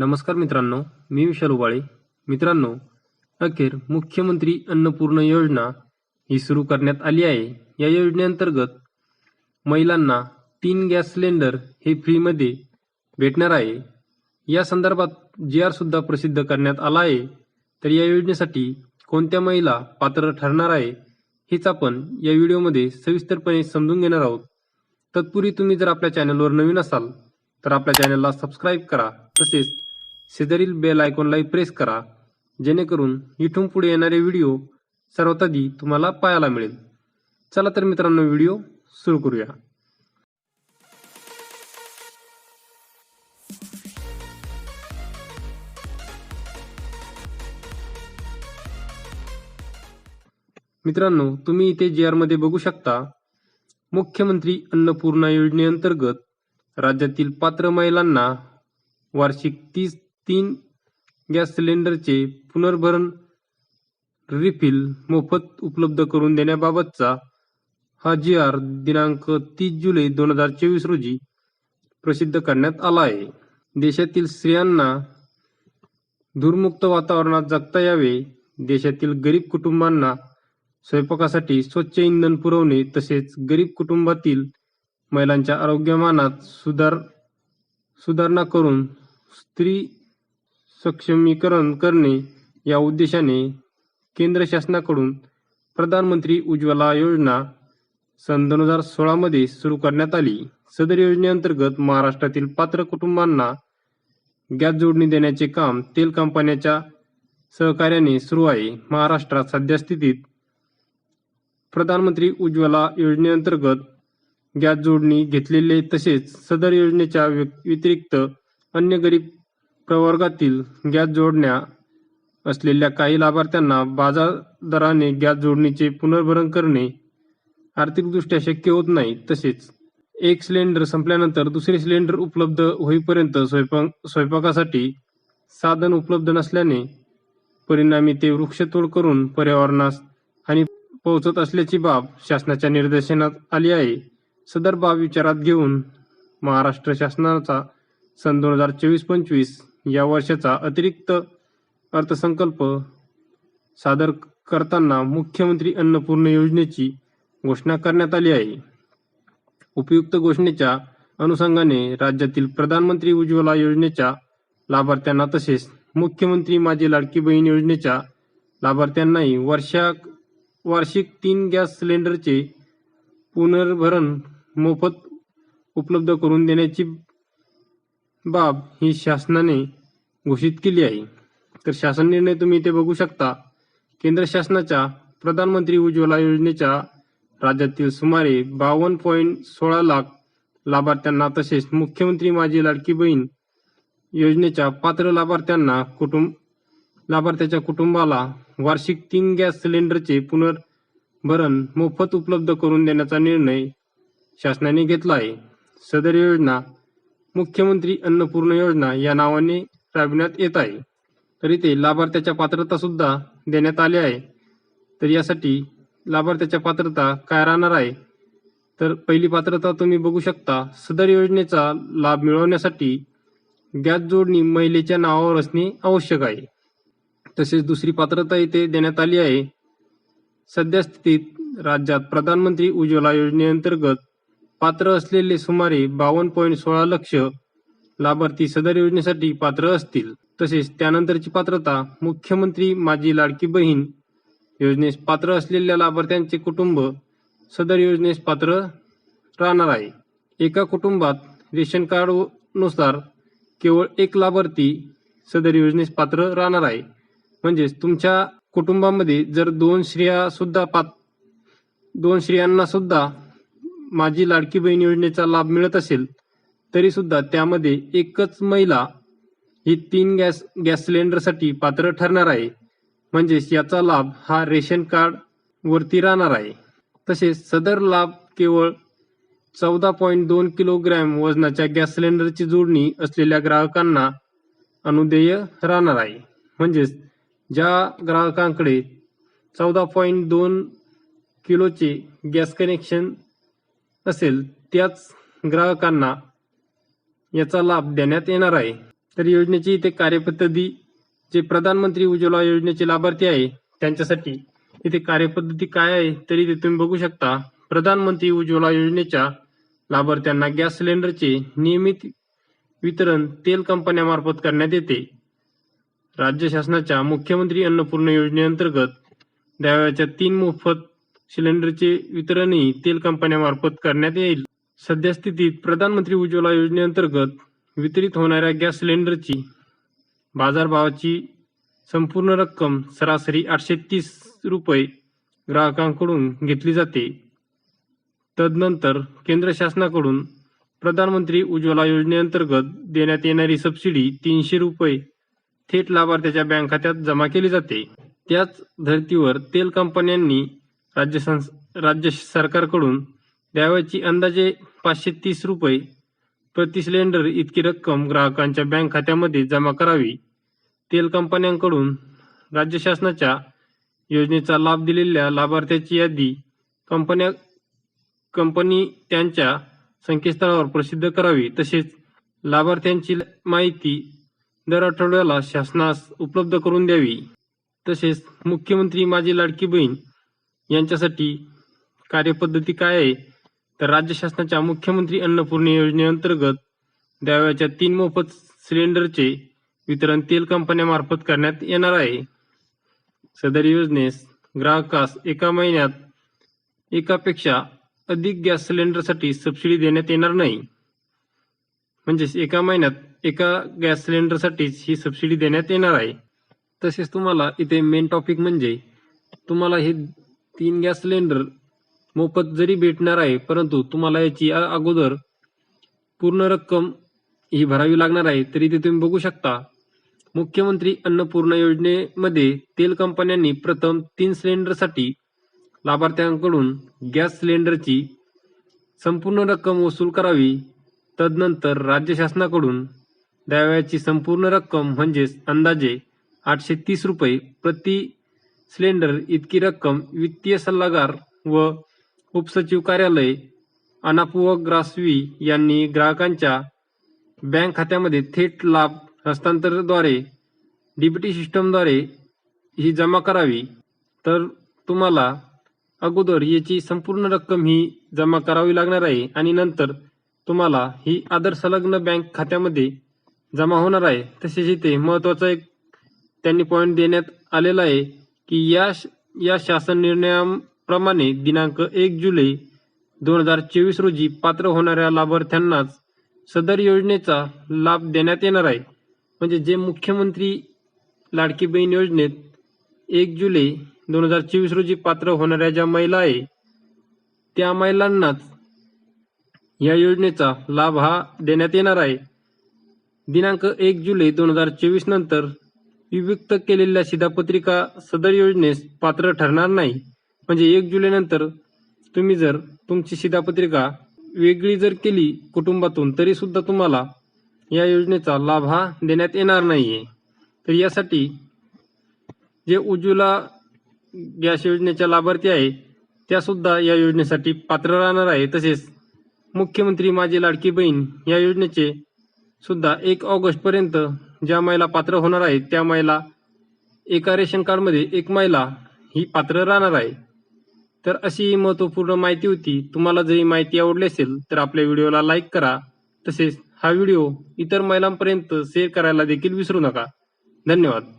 नमस्कार मित्रांनो मी विशाल उबाळे. मित्रांनो अखेर मुख्यमंत्री अन्नपूर्ण योजना ही सुरू करण्यात आली आहे. या योजनेअंतर्गत महिलांना तीन गॅस सिलेंडर हे फ्रीमध्ये भेटणार आहे. या संदर्भात जी आर सुद्धा प्रसिद्ध करण्यात आला आहे. तर या योजनेसाठी कोणत्या महिला पात्र ठरणार आहे हेच आपण या व्हिडिओमध्ये सविस्तरपणे समजून घेणार आहोत. तत्पूर्वी तुम्ही जर आपल्या चॅनलवर नवीन असाल तर आपल्या चॅनलला सबस्क्राईब करा. तसेच शेजारील बेल आयकॉनलाही प्रेस करा जेणेकरून इथून पुढे येणारे व्हिडिओ सर्वात आधी तुम्हाला पाहायला मिळेल. चला तर मित्रांनो व्हिडिओ सुरू करूया. मित्रांनो तुम्ही इथे जी आरमध्ये बघू शकता मुख्यमंत्री अन्नपूर्णा योजनेअंतर्गत राज्यातील पात्र महिलांना वार्षिक तीस तीन गॅस सिलेंडरचे पुनर्भरण रिफिल मोफत उपलब्ध करून देण्याबाबतचा हा जी आर दिनांक तीस जुलै दोन हजार चोवीस रोजी प्रसिद्ध करण्यात आला आहे. देशातील स्त्रियांना धूरमुक्त वातावरणात जगता यावे. देशातील गरीब कुटुंबांना स्वयंपाकासाठी स्वच्छ इंधन पुरवणे तसेच गरीब कुटुंबातील महिलांच्या आरोग्यमानात सुधार सुधारणा करून स्त्री सक्षमीकरण करणे या उद्देशाने केंद्र शासनाकडून प्रधानमंत्री उज्ज्वला योजना सन दोन हजार सोळामध्ये सुरू करण्यात आली. सदर योजनेअंतर्गत महाराष्ट्रातील पात्र कुटुंबांना गॅस जोडणी देण्याचे काम तेल कंपन्याच्या सहकार्याने सुरू आहे. महाराष्ट्रात सध्या स्थितीत प्रधानमंत्री उज्ज्वला योजनेअंतर्गत गॅस जोडणी घेतलेले तसेच सदर योजनेच्या व्य- व्यतिरिक्त अन्य गरीब प्रवर्गातील गॅस जोडण्या असलेल्या काही लाभार्थ्यांना बाजार दराने गॅस जोडणीचे पुनर्भरण करणे आर्थिकदृष्ट्या शक्य होत नाही. तसेच एक सिलेंडर संपल्यानंतर दुसरे सिलेंडर उपलब्ध होईपर्यंत स्वयंपाक स्वयंपाकासाठी साधन उपलब्ध नसल्याने परिणामी ते वृक्षतोड करून पर्यावरणास हानी पोहोचत असल्याची बाब शासनाच्या निर्देशनात आली आहे. सदर बाब विचारात घेऊन महाराष्ट्र शासनाचा सन दोन हजार चोवीस पंचवीस या वर्षाचा अतिरिक्त अर्थसंकल्प सादर करताना मुख्यमंत्री अन्नपूर्ण योजनेची घोषणा करण्यात आली आहे. उपयुक्त घोषणेच्या अनुषंगाने राज्यातील प्रधानमंत्री उज्ज्वला योजनेच्या लाभार्थ्यांना तसेच मुख्यमंत्री माझी लाडकी बहीण योजनेच्या लाभार्थ्यांनाही वर्षा वार्षिक तीन गॅस सिलेंडरचे पुनर्भरण मोफत उपलब्ध करून देण्याची बाब ही शासनाने घोषित केली आहे. तर शासन निर्णय तुम्ही इथे बघू शकता. केंद्र शासनाच्या प्रधानमंत्री उज्ज्वला योजनेच्या राज्यातील सुमारे बावन्न पॉईंट सोळा लाख लाभार्थ्यांना तसेच मुख्यमंत्री माझी लाडकी बहीण योजनेच्या पात्र लाभार्थ्यांना कुटुंब लाभार्थ्याच्या कुटुंबाला वार्षिक तीन गॅस सिलेंडरचे पुनर्भरण मोफत उपलब्ध करून देण्याचा निर्णय शासनाने घेतला आहे. सदर योजना मुख्यमंत्री अन्नपूर्ण योजना या नावाने राबविण्यात येत आहे. तर इथे लाभार्थ्याच्या पात्रता सुद्धा देण्यात आल्या आहे. तर यासाठी लाभार्थ्याच्या पात्रता काय राहणार आहे? तर पहिली पात्रता तुम्ही बघू शकता. सदर योजनेचा लाभ मिळवण्यासाठी गॅस जोडणी महिलेच्या नावावर असणे आवश्यक आहे. तसेच दुसरी पात्रता इथे देण्यात आली आहे. सध्या स्थितीत राज्यात प्रधानमंत्री उज्ज्वला योजनेअंतर्गत पात्र असलेले सुमारे बावन्न पॉईंट सोळा लक्ष लाभार्थी सदर योजनेसाठी पात्र असतील. तसेच त्यानंतरची पात्रता मुख्यमंत्री माझी लाडकी बहीण योजनेस पात्र असलेल्या लाभार्थ्यांचे कुटुंब सदर योजनेस पात्र राहणार आहे. एका कुटुंबात रेशन कार्डनुसार केवळ एक लाभार्थी सदर योजनेस पात्र राहणार आहे. म्हणजेच तुमच्या कुटुंबामध्ये जर दोन स्त्रिया सुद्धा पात दोन स्त्रियांना सुद्धा माझी लाडकी बहीण योजनेचा लाभ मिळत असेल तरी सुद्धा त्यामध्ये एकच महिला ही तीन गॅस गॅस सिलेंडरसाठी पात्र ठरणार आहे. म्हणजेच याचा लाभ हा रेशन कार्ड वरती राहणार आहे. तसेच सदर लाभ केवळ चौदा पॉईंट दोन किलोग्रॅम वजनाच्या गॅस सिलेंडरची जोडणी असलेल्या ग्राहकांना अनुदेय राहणार आहे. म्हणजेच ज्या ग्राहकांकडे चौदा पॉईंट दोन किलोचे गॅस कनेक्शन असेल त्याच ग्राहकांना याचा लाभ देण्यात येणार आहे. तर योजनेची इथे कार्यपद्धती जे प्रधानमंत्री उज्ज्वला योजनेचे लाभार्थी आहे त्यांच्यासाठी इथे कार्यपद्धती काय आहे तरी ते तुम्ही बघू शकता. प्रधानमंत्री उज्ज्वला योजनेच्या लाभार्थ्यांना गॅस सिलेंडरचे नियमित वितरण तेल कंपन्यामार्फत करण्यात येते. राज्य शासनाच्या मुख्यमंत्री अन्नपूर्ण योजनेअंतर्गत द्यावयाच्या तीन मोफत सिलेंडरचे वितरणही तेल कंपन्यामार्फत करण्यात येईल. सध्या स्थितीत प्रधानमंत्री उज्ज्वला योजनेअंतर्गत वितरित होणाऱ्या गॅस सिलेंडरची बाजारभावाची संपूर्ण रक्कम सरासरी आठशे तीस रुपये ग्राहकांकडून घेतली जाते. तदनंतर केंद्र शासनाकडून प्रधानमंत्री उज्ज्वला योजनेअंतर्गत देण्यात येणारी सबसिडी तीनशे रुपये थेट लाभार्थ्याच्या बँक खात्यात जमा केली जाते. त्याच धर्तीवर तेल कंपन्यांनी राज्य राज्य सरकारकडून द्यावयाची अंदाजे पाचशे तीस रुपये प्रति सिलेंडर इतकी रक्कम ग्राहकांच्या बँक खात्यामध्ये जमा करावी. तेल कंपन्यांकडून राज्य शासनाच्या योजनेचा लाभ दिलेल्या लाभार्थ्याची यादी कंपन्या कंपनी त्यांच्या संकेतस्थळावर प्रसिद्ध करावी. तसेच लाभार्थ्यांची माहिती दर आठवड्याला शासनास उपलब्ध करून द्यावी. तसेच मुख्यमंत्री माझी लाडकी बहीण यांच्यासाठी कार्यपद्धती काय आहे? तर राज्य शासनाच्या मुख्यमंत्री अन्नपूर्ण योजनेअंतर्गत द्यावयाच्या तीन मोफत सिलेंडरचे वितरण तेल कंपन्यामार्फत करण्यात येणार आहे. सदर योजनेस ग्राहकास एका महिन्यात एकापेक्षा अधिक गॅस सिलेंडरसाठी सबसिडी देण्यात येणार नाही. म्हणजेच एका महिन्यात एका गॅस सिलेंडरसाठीच ही सबसिडी देण्यात येणार आहे. तसेच तुम्हाला इथे मेन टॉपिक म्हणजे तुम्हाला हे तीन गॅस सिलेंडर मोफत जरी भेटणार आहे परंतु तुम्हाला याची अगोदर पूर्ण रक्कम ही भरावी लागणार आहे तरी ते तुम्ही बघू शकता. मुख्यमंत्री अन्नपूर्ण योजनेमध्ये तेल कंपन्यांनी प्रथम तीन सिलेंडरसाठी लाभार्थ्यांकडून गॅस सिलेंडरची संपूर्ण रक्कम वसूल करावी. तदनंतर राज्य शासनाकडून द्यावयाची संपूर्ण रक्कम म्हणजेच अंदाजे आठशे तीस रुपये प्रति सिलेंडर इतकी रक्कम वित्तीय सल्लागार व उपसचिव कार्यालय अनापुव ग्रासवी यांनी ग्राहकांच्या बँक खात्यामध्ये थेट लाभ हस्तांतरद्वारे डीबीटी सिस्टमद्वारे ही जमा करावी. तर तुम्हाला अगोदर याची संपूर्ण रक्कम ही जमा करावी लागणार आहे आणि नंतर तुम्हाला ही आदर संलग्न बँक खात्यामध्ये जमा होणार आहे. तसेच इथे महत्त्वाचा एक त्यांनी पॉईंट देण्यात आलेला आहे. की या या शासन निर्णयाप्रमाणे दिनांक एक जुलै दोन हजार चोवीस रोजी पात्र होणाऱ्या लाभार्थ्यांनाच सदर योजनेचा लाभ देण्यात येणार आहे. म्हणजे जे मुख्यमंत्री लाडकी बहीण योजनेत एक जुलै दोन हजार चोवीस रोजी पात्र होणाऱ्या ज्या महिला आहे त्या महिलांनाच या योजनेचा लाभ हा देण्यात येणार आहे. दिनांक एक जुलै दोन हजार चोवीस नंतर विभक्त केलेल्या शिधापत्रिका सदर योजनेस पात्र ठरणार नाही. म्हणजे एक जुलै नंतर तुम्ही जर तुमची शिधापत्रिका वेगळी जर केली कुटुंबातून तरी सुद्धा तुम्हाला या योजनेचा लाभ हा देण्यात येणार नाहीये. तर यासाठी जे उज्ज्वला गॅस योजनेच्या लाभार्थी आहे त्या सुद्धा या योजनेसाठी पात्र राहणार आहे तसेच मुख्यमंत्री माझी लाडकी बहीण या योजनेचे सुद्धा एक ऑगस्ट पर्यंत ज्या महिला पात्र होणार आहेत त्या महिला एका रेशन कार्डमध्ये एक महिला ही पात्र राहणार आहे. तर अशी ही महत्त्वपूर्ण माहिती होती. तुम्हाला जर ही माहिती आवडली असेल तर आपल्या व्हिडिओला लाईक करा. तसेच हा व्हिडिओ इतर महिलांपर्यंत शेअर करायला देखील विसरू नका. धन्यवाद.